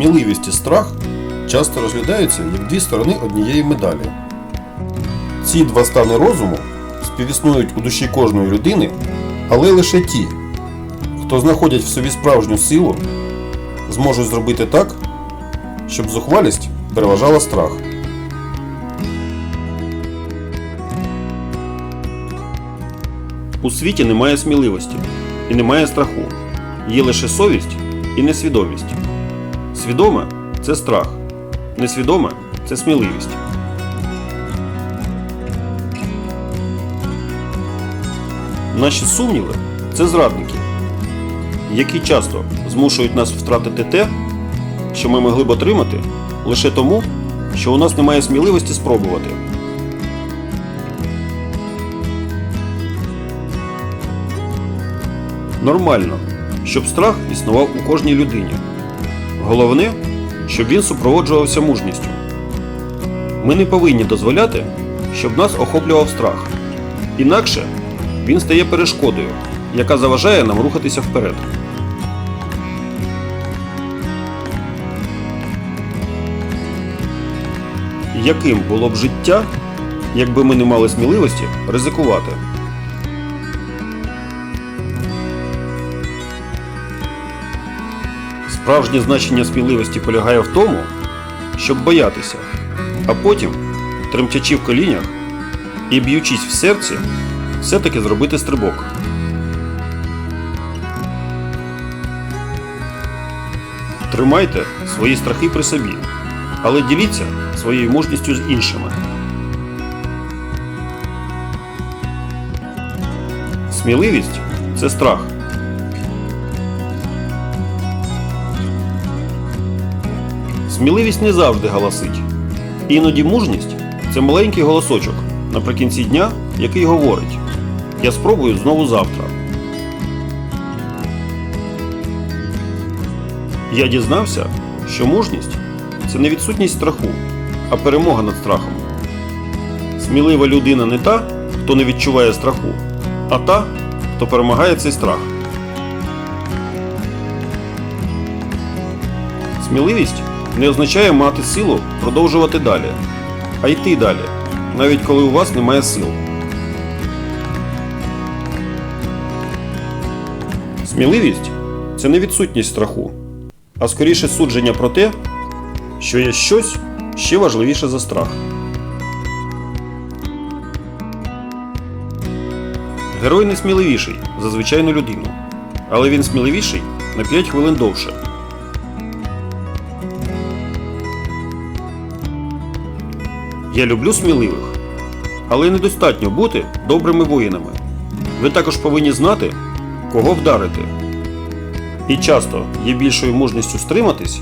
Сміливість і страх часто розглядаються як дві сторони однієї медалі. Ці два стани розуму співіснують у душі кожної людини, але лише ті, хто знаходять в собі справжню силу, зможуть зробити так, щоб зухвалість переважала страх. У світі немає сміливості і немає страху. Є лише совість і несвідомість. Свідоме це страх, несвідоме це сміливість. Наші сумніви це зрадники, які часто змушують нас втратити те, що ми могли б отримати лише тому, що у нас немає сміливості спробувати. Нормально, щоб страх існував у кожній людині. Головне, щоб він супроводжувався мужністю. Ми не повинні дозволяти, щоб нас охоплював страх. Інакше він стає перешкодою, яка заважає нам рухатися вперед. Яким було б життя, якби ми не мали сміливості ризикувати? Справжнє значення сміливості полягає в тому, щоб боятися, а потім, тремтячи в колінях і б'ючись в серці, все-таки зробити стрибок. Тримайте свої страхи при собі, але діліться своєю мужністю з іншими. Сміливість це страх. Сміливість не завжди галасить. Іноді мужність це маленький голосочок наприкінці дня, який говорить: Я спробую знову завтра. Я дізнався, що мужність це не відсутність страху, а перемога над страхом. Смілива людина не та, хто не відчуває страху, а та, хто перемагає цей страх. Сміливість не означає мати силу продовжувати далі, а йти далі, навіть коли у вас немає сил. Сміливість це не відсутність страху, а скоріше судження про те, що є щось ще важливіше за страх. Герой не сміливіший за звичайну людину, але він сміливіший на 5 хвилин довше. Я люблю сміливих, але недостатньо бути добрими воїнами. Ви також повинні знати, кого вдарити. І часто є більшою мужністю стриматись,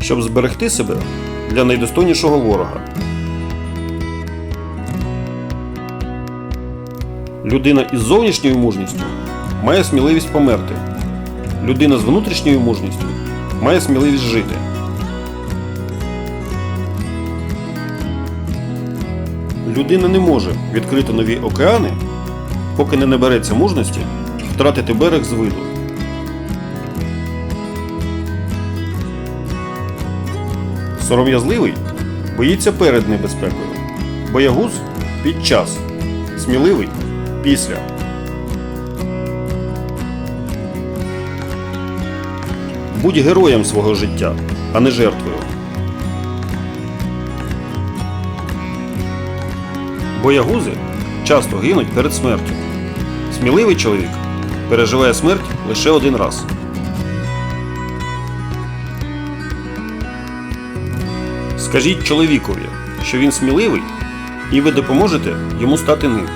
щоб зберегти себе для найдостойнішого ворога. Людина із зовнішньою мужністю має сміливість померти. Людина з внутрішньою мужністю має сміливість жити. Людина не може відкрити нові океани, поки не набереться мужності втратити берег з виду. Сором'язливий боїться перед небезпекою, боягуз під час, сміливий після. Будь героєм свого життя, а не жертвою. Боягузи часто гинуть перед смертю. Сміливий чоловік переживає смерть лише один раз. Скажіть чоловікові, що він сміливий, і ви допоможете йому стати ним.